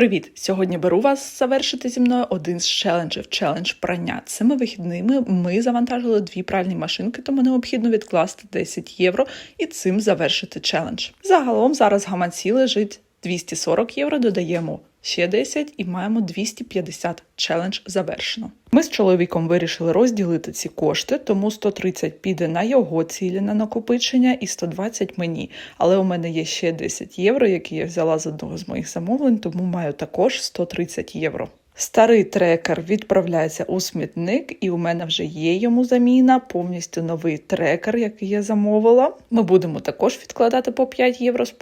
Привіт! Сьогодні беру вас завершити зі мною один з челенджів челендж прання. Цими вихідними ми завантажили дві пральні машинки, тому необхідно відкласти 10 євро і цим завершити челендж. Загалом зараз гаманці лежить 240 євро, додаємо ще 10 і маємо 250 челендж завершено. Ми з чоловіком вирішили розділити ці кошти, тому 130 піде на його цілі на накопичення і 120 мені. Але у мене є ще 10 євро, які я взяла з одного з моїх замовлень, тому маю також 130 євро. Старий трекер відправляється у смітник, і у мене вже є йому заміна, повністю новий трекер, який я замовила. Ми будемо також відкладати по 5 євро з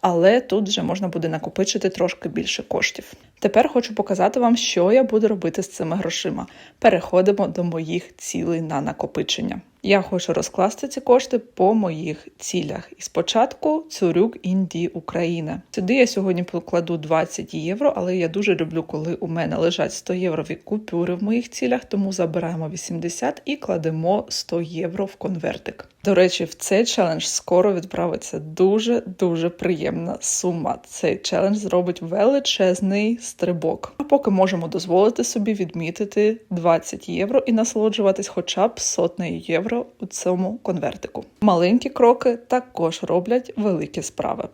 але тут вже можна буде накопичити трошки більше коштів. Тепер хочу показати вам, що я буду робити з цими грошима. Переходимо до моїх цілей на накопичення. Я хочу розкласти ці кошти по моїх цілях. І спочатку Цурюк Інді Україна. Сюди я сьогодні покладу 20 євро, але я дуже люблю, коли у мене лежать 100 єврові купюри в моїх цілях, тому забираємо 80 і кладемо 100 євро в конвертик. До речі, в цей челендж скоро відправиться дуже дуже приємна сума. Цей челендж зробить величезний стрибок. А поки можемо дозволити собі відмітити 20 євро і насолоджуватись хоча б сотнею євро у цьому конвертику. Маленькі кроки також роблять великі справи.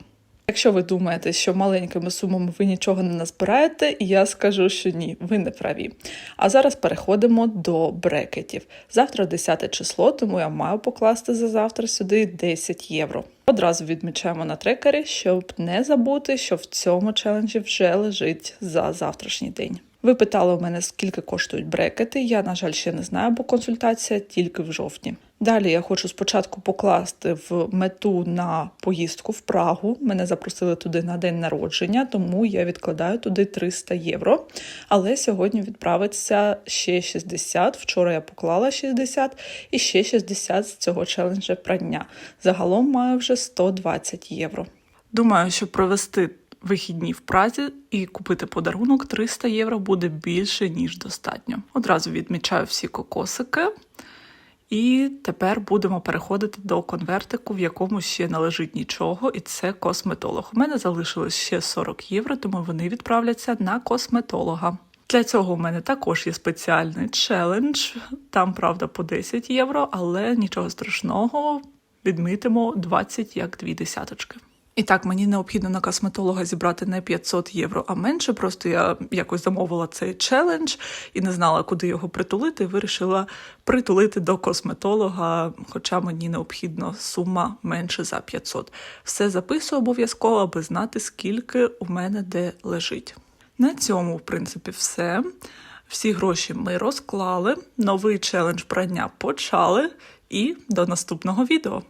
Якщо ви думаєте, що маленькими сумами ви нічого не назбираєте, я скажу, що ні, ви не праві. А зараз переходимо до брекетів. Завтра 10 число, тому я маю покласти за завтра сюди 10 євро. Одразу відмічаємо на трекері, щоб не забути, що в цьому челенджі вже лежить за завтрашній день. Ви питали у мене, скільки коштують брекети. Я, на жаль, ще не знаю, бо консультація тільки в жовтні. Далі я хочу спочатку покласти в мету на поїздку в Прагу. Мене запросили туди на день народження, тому я відкладаю туди 300 євро. Але сьогодні відправиться ще 60. Вчора я поклала 60 і ще 60 з цього челенджа прання. Загалом маю вже 120 євро. Думаю, що провести вихідні в Празі і купити подарунок 300 євро буде більше, ніж достатньо. Одразу відмічаю всі кокосики. І тепер будемо переходити до конвертику, в якому ще не лежить нічого, і це косметолог. У мене залишилось ще 40 євро, тому вони відправляться на косметолога. Для цього у мене також є спеціальний челендж. Там, правда, по 10 євро, але нічого страшного. Відмітимо 20 як дві десяточки. І так, мені необхідно на косметолога зібрати не 500 євро, а менше. Просто я якось замовила цей челендж і не знала, куди його притулити. Вирішила притулити до косметолога, хоча мені необхідна сума менше за 500. Все записую обов'язково, аби знати, скільки у мене де лежить. На цьому, в принципі, все. Всі гроші ми розклали. Новий челендж прання почали. І до наступного відео.